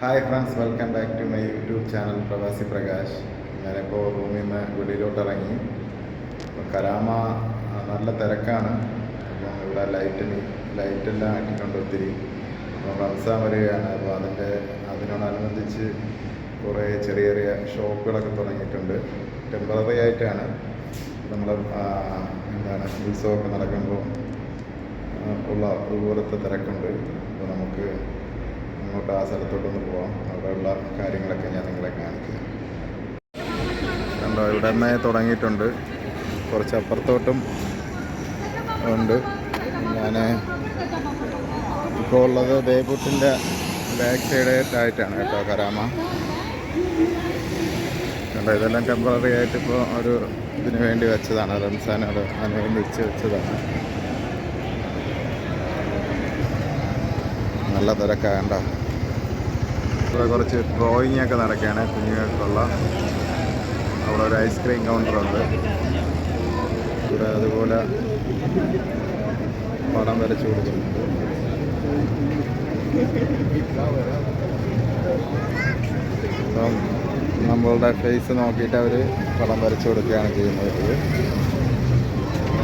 Hi friends welcome back to my YouTube channel പ്രവാസി പ്രകാശ് ഞാനിപ്പോൾ റൂമിൽ നിന്ന് വെളിയിലോട്ട് ഇറങ്ങി കരാമ നല്ല തിരക്കാണ്. അപ്പോൾ ഇവിടെ ലൈറ്റിന് ലൈറ്റെല്ലാം ആക്കിയിട്ടുണ്ട് ഒത്തിരി. അപ്പോൾ റംസാൻ വരികയാണ്. അപ്പോൾ അതിന്റെ അതിനോടനുബന്ധിച്ച് കുറേ ചെറിയ ചെറിയ ഷോപ്പുകളൊക്കെ തുടങ്ങിയിട്ടുണ്ട്. ടെമ്പററി ആയിട്ടാണ്. നമ്മൾ എന്താണ് ഉത്സവമൊക്കെ നടക്കുമ്പോൾ ഉള്ള അതുപോലത്തെ തിരക്കുണ്ട്. അപ്പോൾ നമുക്ക് അങ്ങോട്ട് ആ സ്ഥലത്തോട്ടൊന്ന് പോവാം. അവിടെയുള്ള കാര്യങ്ങളൊക്കെ ഞാൻ നിങ്ങളെ കാണിക്കാം. കണ്ടോ ഇവിടെ തന്നെ തുടങ്ങിയിട്ടുണ്ട്. കുറച്ച് അപ്പുറത്തോട്ടും ഉണ്ട്. ഞാൻ ഇപ്പോൾ ഉള്ളത് ദേവൂട്ടിന്റെ ബാക്ക് സൈഡായിട്ടാണ് കേട്ടോ കരാമ. കണ്ടോ ഇതെല്ലാം ടെമ്പററി ആയിട്ട് ഇപ്പോൾ ഒരു ഇതിന് വേണ്ടി വെച്ചതാണ്. റംസാനോട് അനുബന്ധിച്ച് വെച്ചതാണ്. നല്ല തിരക്കാണ്ട ഇവിടെ കുറച്ച് ഡ്രോയിങ് ഒക്കെ നടക്കുകയാണ്. കുഞ്ഞുങ്ങൾക്കുള്ള അവിടെ ഒരു ഐസ്ക്രീം കൗണ്ടറുണ്ട് ഇവിടെ അതുപോലെ പടം വരച്ചു കൊടുക്കുന്നുണ്ട്. അപ്പം നമ്മളുടെ ഫേസ് നോക്കിയിട്ട് അവർ പടം വരച്ചു കൊടുക്കുകയാണ് ചെയ്യുന്നത്.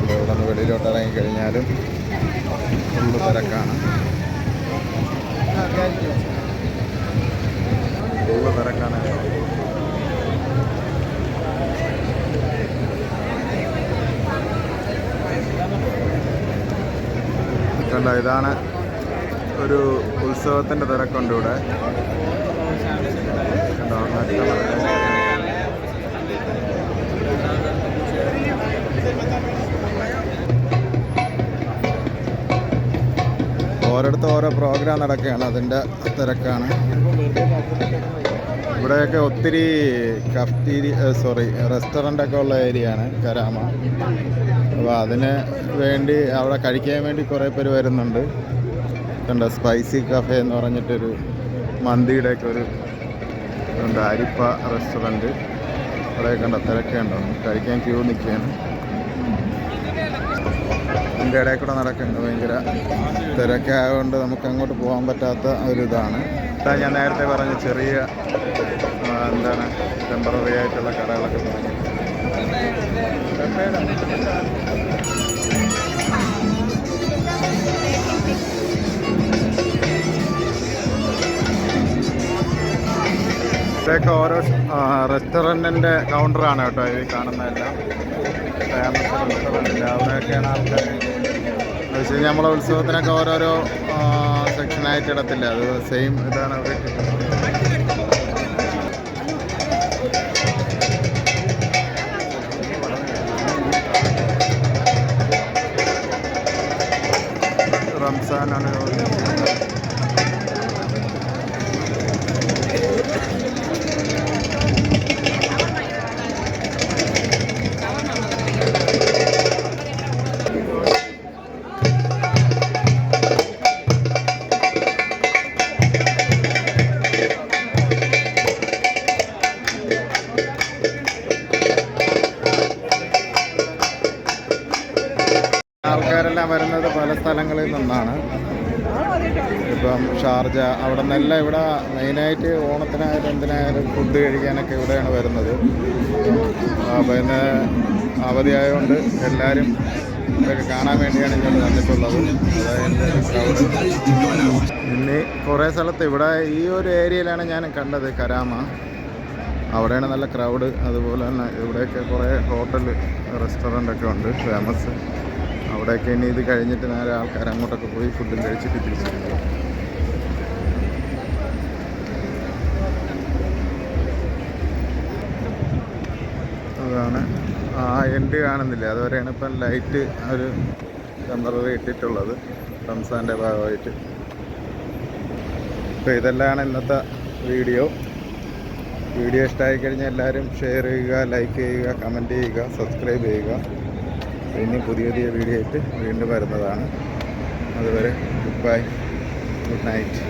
ഇവിടെ നിന്ന് വെളിയിലോട്ട് ഇറങ്ങിക്കഴിഞ്ഞാലും ഫുള്ള് തിരക്കാണ്. തിരക്കാണ് കണ്ടോ ഇതാണ് ഒരു ഉത്സവത്തിന്റെ തിരക്കുണ്ട് ഇവിടെ. കണ്ടോ ഓരോരുത്തർ ഓരോ പ്രോഗ്രാം നടക്കുകയാണ്. അതിന്റെ തിരക്കാണ്. ഇവിടെയൊക്കെ ഒത്തിരി കഫ്റ്റീരിയ സോറി റെസ്റ്റോറന്റൊക്കെ ഉള്ള ഏരിയയാണ് കരാമ. അപ്പോൾ അതിന് വേണ്ടി അവിടെ കഴിക്കാൻ വേണ്ടി കുറേ പേര് വരുന്നുണ്ട്. കണ്ടോ സ്പൈസി കഫേ എന്ന് പറഞ്ഞിട്ടൊരു മന്തിയുടെയൊക്കെ ഒരു ഉണ്ട് അരിപ്പ റെസ്റ്റോറന്റ് അവിടെ കണ്ടോ തിരക്കേണ്ടോ. കഴിക്കാൻ ക്യൂ നിൽക്കുകയാണ്. ഇതിന്റെ ഇടയിൽ കൂടെ നടക്കുന്നത് ഭയങ്കര തിരക്കായതുകൊണ്ട് നമുക്ക് അങ്ങോട്ട് പോകാൻ പറ്റാത്ത ഒരിതാണ് ഇതാ ഞാൻ നേരത്തെ പറഞ്ഞ ചെറിയ എന്താണ് ടെമ്പററി ആയിട്ടുള്ള കടകളൊക്കെ തുടങ്ങി. ഇതൊക്കെ ഓരോ റെസ്റ്റോറന്റിന്റെ കൗണ്ടറാണ് കേട്ടോ ഈ കാണുന്നതെല്ലാം. ഫേമസ് റെസ്റ്റോറന്റിന്റെ അവിടെയൊക്കെയാണ് ആൾക്കാർ എന്ന് വെച്ച് കഴിഞ്ഞാൽ നമ്മളെ ഉത്സവത്തിനൊക്കെ ഓരോരോ സെക്ഷനായിട്ട് ഇടത്തില്ല? അത് സെയിം ഇതാണ് അവിടെ റംസാനാണ് ആൾക്കാരെല്ലാം വരുന്നത് പല സ്ഥലങ്ങളിൽ നിന്നാണ്. ഇപ്പം ഷാർജ അവിടെ നിന്നെല്ലാം ഇവിടെ മെയിനായിട്ട് ഓണത്തിനായാലും എന്തിനായാലും ഫുഡ് കഴിക്കാനൊക്കെ ഇവിടെയാണ് വരുന്നത്. അപ്പോൾ ഇന്ന് അവധിയായതുകൊണ്ട് എല്ലാവരും ഇതൊക്കെ കാണാൻ വേണ്ടിയാണ് ഇങ്ങോട്ട് വന്നിട്ടുള്ളത്. പിന്നെ കുറേ സ്ഥലത്ത് ഇവിടെ ഈ ഒരു ഏരിയയിലാണ് ഞാൻ കണ്ടത് കരാമ. അവിടെയാണ് നല്ല ക്രൗഡ് അതുപോലെ തന്നെ ഇവിടെയൊക്കെ കുറേ ഹോട്ടൽ റെസ്റ്റോറന്റ് ഒക്കെ ഉണ്ട് ഫേമസ് അവിടെയൊക്കെ ഇനി ഇത് കഴിഞ്ഞിട്ട് നേരെ ആൾക്കാർ അങ്ങോട്ടൊക്കെ പോയി ഫുഡും കഴിച്ചിട്ട് തിരിച്ചു. അതാണ്. ആ എൻഡ് കാണുന്നില്ല? അതുവരെയാണ് ഇപ്പം ലൈറ്റ് ഒരു ടെമ്പററി ഇട്ടിട്ടുള്ളത്. റംസാന്റെ ഭാഗമായിട്ട്. അപ്പോൾ ഇതെല്ലാമാണ് ഇന്നത്തെ വീഡിയോ. വീഡിയോ ഇഷ്ടമായി കഴിഞ്ഞാൽ എല്ലാവരും ഷെയർ ചെയ്യുക ലൈക്ക് ചെയ്യുക കമന്റ് ചെയ്യുക സബ്സ്ക്രൈബ് ചെയ്യുക. ഇനി പുതിയ പുതിയ വീഡിയോ ആയിട്ട് വീണ്ടും വരുന്നതാണ്. അതുവരെ ഗുഡ് ബൈ ഗുഡ് നൈറ്റ്